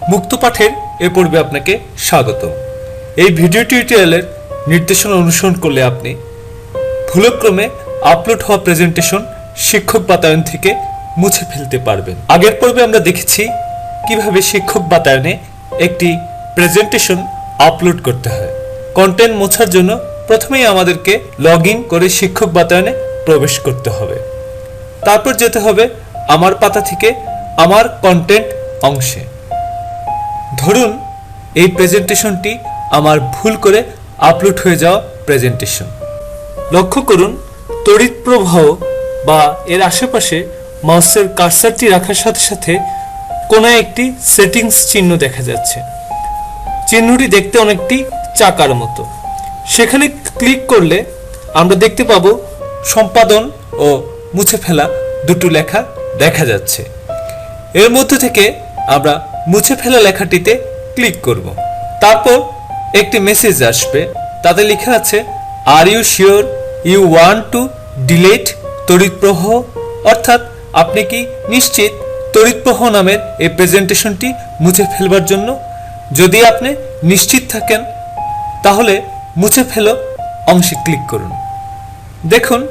মুক্ত পাঠের এ পর্বে আপনাকে স্বাগত। এই ভিডিও টিউটোরিয়ালের নির্দেশনা অনুসরণ করলে আপনি ভুলক্রমে আপলোড হওয়া প্রেজেন্টেশন শিক্ষক বাতায়ন থেকে মুছে ফেলতে পারবেন। আগের পর্বে আমরা দেখেছি কীভাবে শিক্ষক বাতায়নে একটি প্রেজেন্টেশন আপলোড করতে হয়। কন্টেন্ট মোছার জন্য প্রথমেই আমাদেরকে লগ ইন করে শিক্ষক বাতায়নে প্রবেশ করতে হবে। তারপর যেতে হবে আমার পাতা থেকে আমার কন্টেন্ট অংশে। ধরুন, এই প্রেজেন্টেশনটি আমার ভুল করে আপলোড হয়ে যাওয়া প্রেজেন্টেশন লক্ষ্য করুন, তড়িৎ প্রবাহ বা এর আশেপাশে মাউসের কার্সারটি রাখার সাথে সাথে কোনো একটি সেটিংস চিহ্ন দেখা যাচ্ছে। চিহ্নটি দেখতে অনেকটি চাকার মতো। সেখানে ক্লিক করলে আমরা দেখতে পাবো সম্পাদন ও মুছে ফেলা দুটো লেখা দেখা যাচ্ছে। এর মধ্যে থেকে আমরা মুছে ফেলা লেখাটিতে ক্লিক করব। তারপর একটি মেসেজ আসবে। তাতে লেখা আছে are you sure you want to delete তড়িৎ প্রবাহ? অর্থাৎ আপনি কি নিশ্চিত তড়িৎ প্রবাহ নামের এই প্রেজেন্টেশনটি মুছে ফেলবার জন্য? যদি আপনি নিশ্চিত থাকেন, তাহলে মুছে ফেলো অংশে ক্লিক করুন। দেখুন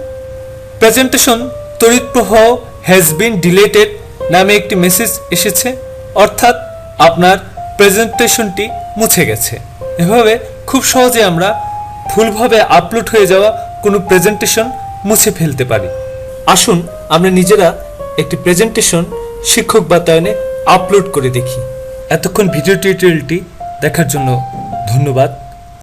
প্রেজেন্টেশন তড়িৎ প্রবাহ হ্যাজ বিন ডিলেটেড নামে একটি মেসেজ এসেছে। অর্থাৎ আপনার প্রেজেন্টেশনটি মুছে গেছে। এভাবে খুব সহজে আমরা ভুলভাবে আপলোড হয়ে যাওয়া কোনো প্রেজেন্টেশন মুছে ফেলতে পারি। আসুন আমরা নিজেরা একটি প্রেজেন্টেশন শিক্ষক বাতায়নে আপলোড করে দেখি। এতক্ষণ ভিডিও টিউটোরিয়ালটি দেখার জন্য ধন্যবাদ।